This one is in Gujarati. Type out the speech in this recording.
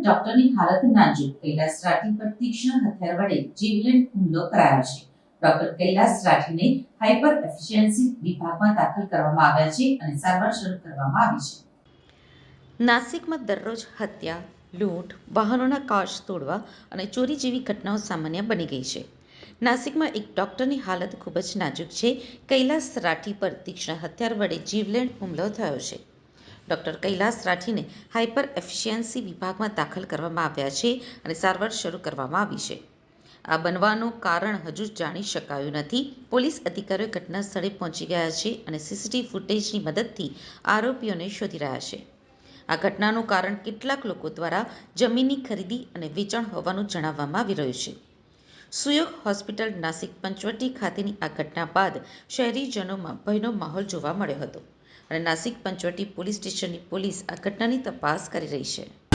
ડોક્ટરની હાલત નાજુક. કૈલાસ રાઠી પર તીક્ષ્ણ હથિયાર વડે જીવલેણ હુમલો કરાયો છે. ડોક્ટર કૈલાસ રાઠીને હાઇપર એફિશિયન્સી વિભાગમાં દાખલ કરવામાં આવ્યા છે અને સારવાર શરૂ કરવામાં આવી છે. નાસિકમાં દરરોજ હત્યા, લૂંટ, વાહનોના કાચ તોડવા અને ચોરી જેવી ઘટનાઓ સામાન્ય બની ગઈ છે. નાસિકમાં એક ડોક્ટરની હાલત ખૂબ જ નાજુક છે. કૈલાસ રાઠી પર તીક્ષ્ણ હથિયાર વડે જીવલેણ હુમલો થયો છે. ડોક્ટર કૈલાસ રાઠીને હાઇપર એફિશિયન્સી વિભાગમાં દાખલ કરવામાં આવ્યા છે અને સારવાર શરૂ કરવામાં આવી છે. આ બનવાનું કારણ હજુ જાણી શકાયું નથી. પોલીસ અધિકારીઓ ઘટના સ્થળે પહોંચી ગયા છે અને સીસીટીવી ફૂટેજની મદદથી આરોપીઓને શોધી રહ્યા છે. આ ઘટનાનું કારણ કેટલાક લોકો દ્વારા જમીનની ખરીદી અને વેચાણ હોવાનું જણાવવામાં આવી રહ્યું છે. સુયોગ હોસ્પિટલ નાસિક પંચવટી ખાતેની આ ઘટના બાદ શહેરીજનોમાં ભયનો માહોલ જોવા મળ્યો હતો. અને નાસિક પંચવટી પોલીસ સ્ટેશનની પોલીસ આ ઘટનાની તપાસ કરી રહી છે.